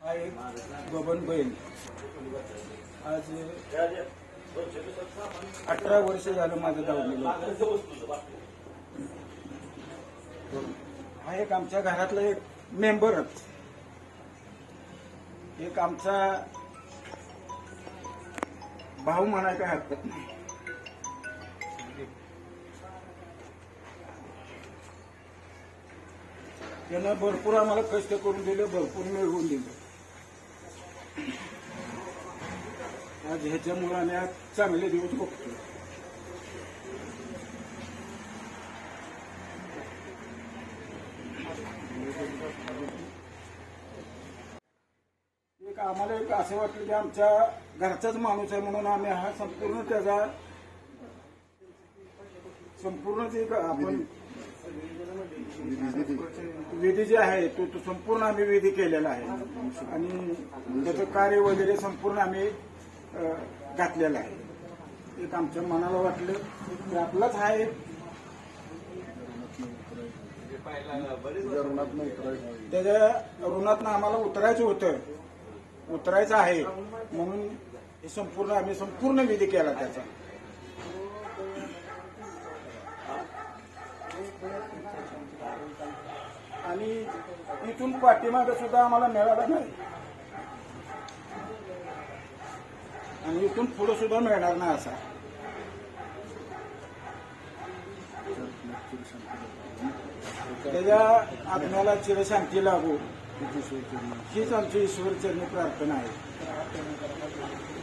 हा एक बबन बैल आज अठरा वर्ष झालं माझं दावलेलं हा एक आमच्या घरातला एक मेंबरच एक आमचा भाऊ म्हणाय काय हरकत नाही. त्यानं भरपूर आम्हाला कष्ट करून दिले भरपूर मिळवून दिले. आज ह्याच्यामुळे आम्ही आज चांगले दिवस बघतो आम्हाला एक असं वाटलं की आमच्या घरचाच माणूस आहे म्हणून आम्ही हा संपूर्ण त्याचा संपूर्ण जे आपण विधी. जे आहे तो तो संपूर्ण आम्ही विधी केलेला आहे. आणि त्याचं कार्य वगैरे संपूर्ण आम्ही घातलेलं आहे. एक आमच्या मनाला वाटलं की आपलाच हा एक त्याच्या ऋणातनं आम्हाला उतरायचं होतं. उतरायचं आहे. म्हणून हे संपूर्ण आम्ही संपूर्ण विधी केला त्याचा. आणि इथून पाठीमागे सुद्धा आम्हाला मिळाला नाही. आणि इथून पुढे सुद्धा मिळणार नाही असा. त्याच्या आत्म्याला चिरशांती लागू. हीच आमची ईश्वरचरणी प्रार्थना आहे.